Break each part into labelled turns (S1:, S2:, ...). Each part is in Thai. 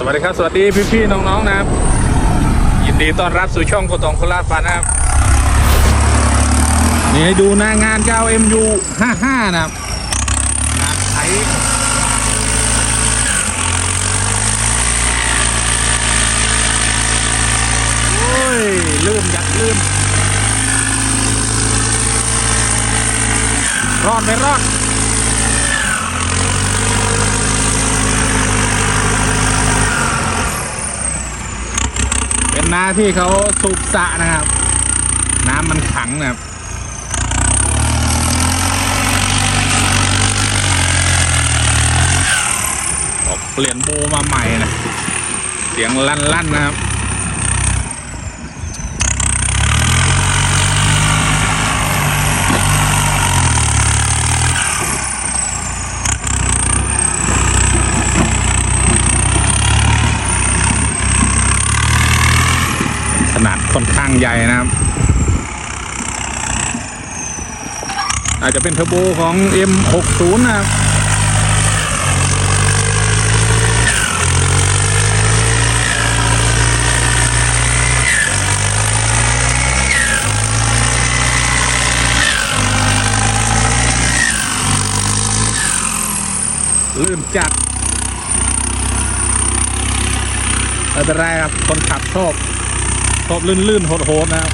S1: สวัสดีครับ สวัสดีพี่ๆน้องๆนะครับ ยินดีต้อนรับสู่ช่องโกตองโคราชฟันนะครับ นี่ให้ดูหน้างาน 9MU 55 นะครับงานไทยโอ้ยลื่นยัดลื่นรอดไม่รอด เป็นนาที่เขาสูบสะนะครับ น้ำมันขังนะครับเปลี่ยนโบมาใหม่นะ เสียงลั่นๆนะครับ นาดค่อนข้างใหญ่นะครับ อาจจะเป็นเทอร์โบของ M60 นะครับลื่นจัดไม่เป็นไรครับ คนขับชอบ ชอบลื่นๆโหดๆนะครับ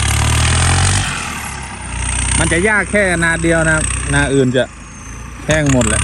S1: มันจะยากแค่นาเดียวนะครับ นาอื่นจะแห้งหมดแหละ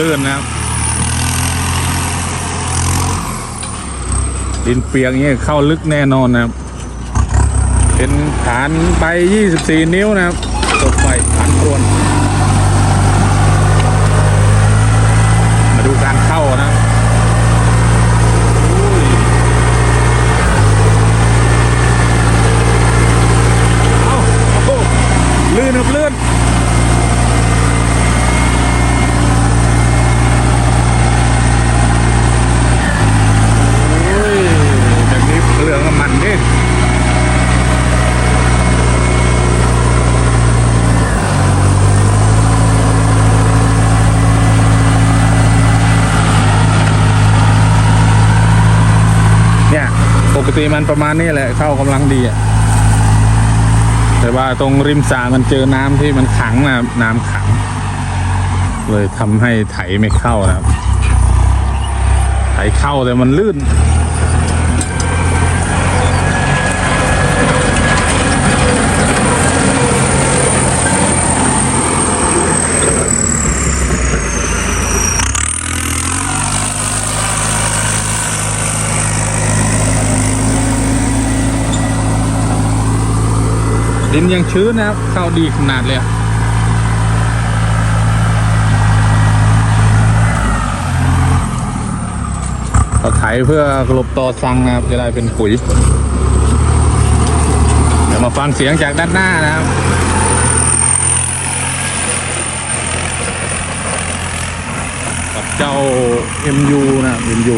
S1: ลื่นๆนะครับ ดินเปียกอย่างเงี้ยเข้าลึกแน่นอนนะครับ เป็นฐานใบ24 นิ้วนะครับตกไปพันรวนมาดูการเข้านะครับอุ้ยเอ้าโอ้โหลื่นครับลื่น โอ้ยแบบนี้เปลืองน้ำมันนี่เนี่ย ปก ติมันประมาณนี้แหละเข้ากำลังดีอะแต่ว่าตรงริมสระมันเจอน้ำที่มันขังนะน้ำขัง เลยทำให้ไถไม่เข้านะครับ ไถเข้าแต่มันลื่น ดินยังชื้นนะครับ เข้าดีขนาดเลยเราไถเพื่อกลบต่อซังนะครับ จะได้เป็นปุ๋ย เดี๋ยวมาฟังเสียงจากด้านหน้านะครับกับเจ้า MU นะ MU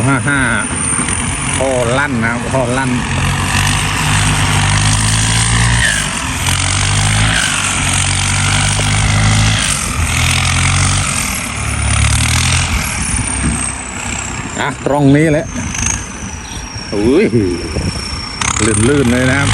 S1: 55พ่อลั่นนะครับพ่อลั่น อะตรงนี้แหละอุ้ยลื่นๆเลยนะครับ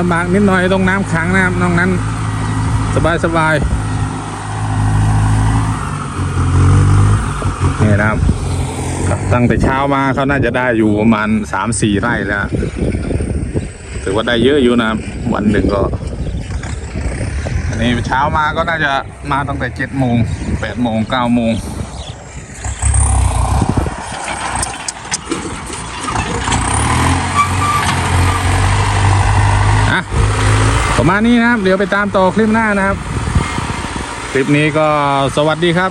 S1: ลำบากนิดหน่อยตรงน้ำขังนะครับนอกนั้น สบายสบายนี่นะครับตั้งแต่เช้ามาเขาน่าจะได้อยู่ประมาณสามสี่ไร่แล้วถือว่าได้เยอะอยู่นะวันหนึ่งก็ อันนี้เช้ามาก็น่าจะมาตั้งแต่เจ็ดโมงแปดโมงเก้าโมง ประมาณนี้นะครับ เดี๋ยวไปตามต่อคลิปหน้านะครับ คลิปนี้ก็สวัสดีครับ